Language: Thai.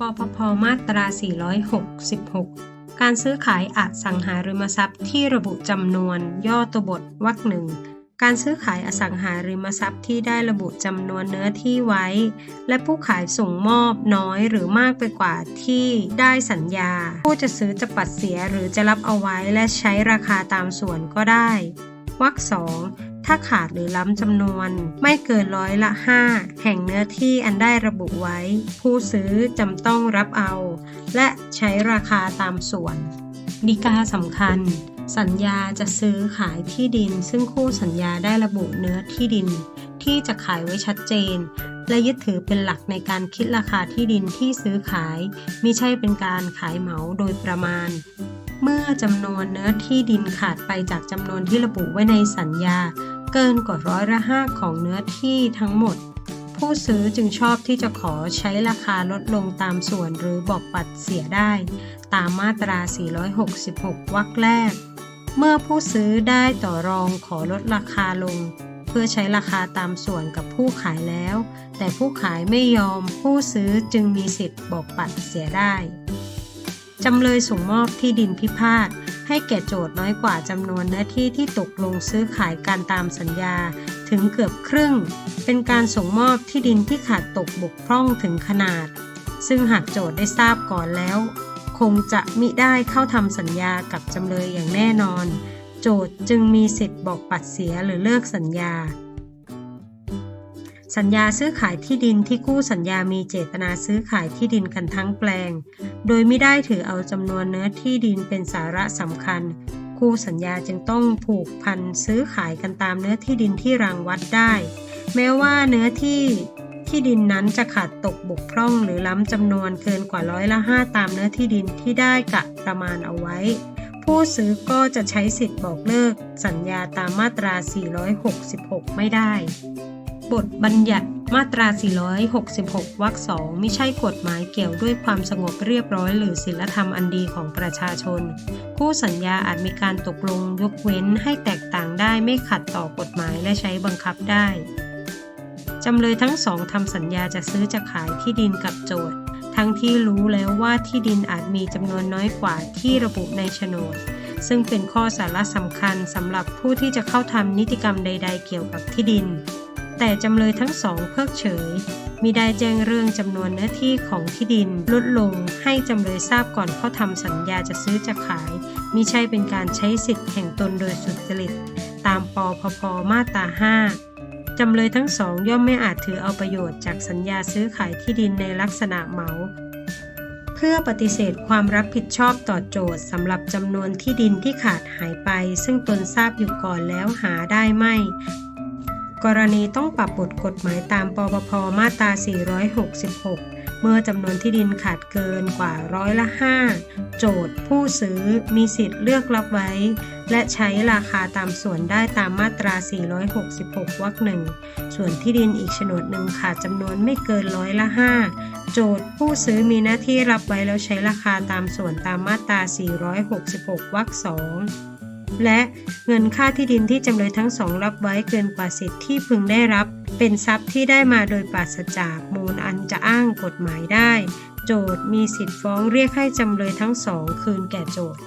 ปปพมาตรา 466 การซื้อขายอสังหาริมทรัพย์ที่ระบุจำนวน ย่อตัวบทวรรคหนึ่งการซื้อขายอสังหาริมทรัพย์ที่ได้ระบุจำนวนเนื้อที่ไว้ และผู้ขายส่งมอบน้อยหรือมากไปกว่าที่ได้สัญญา ผู้จะซื้อจะปัดเสียหรือจะรับเอาไว้และใช้ราคาตามส่วนก็ได้วรรคสอง ถ้าขาดหรือล้ำจำนวน ไม่เกินร้อยละ 5 แห่งเนื้อที่อันได้ระบุไว้ ผู้ซื้อจำต้องรับเอา และใช้ราคาตามส่วน ดีกาสำคัญสัญญาจะซื้อขายที่ดิน ซึ่งคู่สัญญาได้ระบุเนื้อที่ดิน ที่จะขายไว้ชัดเจน และยึดถือเป็นหลักในการคิดราคาที่ดินที่ซื้อขายมิใช่เป็นการขายเหมาโดยประมาณ เมื่อจำนวนเนื้อที่ดินขาดไปจากจำนวนที่ระบุไว้ในสัญญา เกินกว่าร้อยละห้าของเนื้อที่ทั้งหมด ผู้ซื้อจึงชอบที่จะขอใช้ราคาลดลงตามส่วนหรือบอกปัดเสียได้ ตามมาตรา 466 วรรคแรก เมื่อผู้ซื้อได้ต่อรองขอลดราคาลง เพื่อใช้ราคาตามส่วนกับผู้ขายแล้ว แต่ผู้ขายไม่ยอมผู้ซื้อจึงมีสิทธิ์บอกปัดเสียได้จำเลยส่งมอบที่ดินพิพาท ให้แก่โจทย์น้อยกว่าจำนวนเนื้อที่ที่ตกลงซื้อขายการตามสัญญาถึงเกือบครึ่ง เป็นการส่งมอบที่ดินที่ขาดตกบกพร่องถึงขนาด ซึ่งหากโจทย์ได้ทราบก่อนแล้ว คงจะมิได้เข้าทำสัญญากับจำเลยอย่างแน่นอน โจทย์จึงมีสิทธิ์บอกปัดเสียหรือเลิกสัญญา สัญญาซื้อขายที่ดินที่คู่สัญญามีเจตนาซื้อขายที่ดินกันทั้งแปลง โดยไม่ได้ถือเอาจำนวนเนื้อที่ดินเป็นสาระสำคัญ คู่สัญญาจึงต้องผูกพันซื้อขายกันตามเนื้อที่ดินที่รังวัดได้ แม้ว่าเนื้อที่ที่ดินนั้นจะขาดตกบกพร่องหรือล้ำจำนวนเกินกว่าร้อยละห้าตามเนื้อที่ดินที่ได้กะประมาณเอาไว้ ผู้ซื้อก็จะใช้สิทธิ์บอกเลิกสัญญาตามมาตรา 466 ไม่ได้ บทบัญญัติมาตรา 466 วรรคสองไม่ใช่กฎหมายเกี่ยวด้วยความสงบเรียบร้อยหรือศีลธรรมอันดีของประชาชน คู่สัญญาอาจมีการตกลงยกเว้นให้แตกต่างได้ไม่ขัดต่อกฎหมายและใช้บังคับได้ จำเลยทั้งสองทำสัญญาจะซื้อจะขายที่ดินกับโจทย์ ทั้งที่รู้แล้วว่าที่ดินอาจมีจำนวนน้อยกว่าที่ระบุในโฉนด ซึ่งเป็นข้อสาระสำคัญสำหรับผู้ที่จะเข้าทำนิติกรรมใด ๆ เกี่ยวกับที่ดิน แต่จำเลยทั้งสองเพิกเฉยมิได้แจ้งเรื่องจำนวนเนื้อที่ของที่ดินลดลงให้จำเลยทราบก่อนเข้าทำสัญญาจะซื้อจะขายมิใช่เป็นการใช้สิทธิ์แห่งตนโดยสุจริต ตามปพพมาตรา 5 จำเลยทั้งสองย่อมไม่อาจถือเอาประโยชน์จากสัญญาซื้อขายที่ดินในลักษณะเหมา เพื่อปฏิเสธความรับผิดชอบต่อโจทย์สำหรับจำนวนที่ดินที่ขาดหายไป ซึ่งตนทราบอยู่ก่อนแล้วหาได้ไม่ กรณีต้องปรับบทกฎหมายตามปปพมาตรา 466 เมื่อจำนวนที่ดินขาดเกินกว่าร้อยละ5โจทย์ผู้ซื้อมีสิทธิ์เลือกรับไว้ และใช้ราคาตามส่วนได้ตามมาตรา 466 วรรคหนึ่ง ส่วนที่ดินอีกโฉนดหนึ่งขาดจำนวนไม่เกินร้อยละ5โจทย์ผู้ซื้อมีหน้าที่รับไว้แล้วใช้ราคาตามส่วนตามมาตรา 466 วรรคสอง และเงินค่าที่ดินที่จำเลยทั้งสองรับไว้เกินกว่าสิทธิที่พึงได้รับ เป็นทรัพย์ที่ได้มาโดยปราศจากมูลอันจะอ้างกฎหมายได้ โจทย์มีสิทธิ์ฟ้องเรียกให้จำเลยทั้งสองคืนแก่โจทย์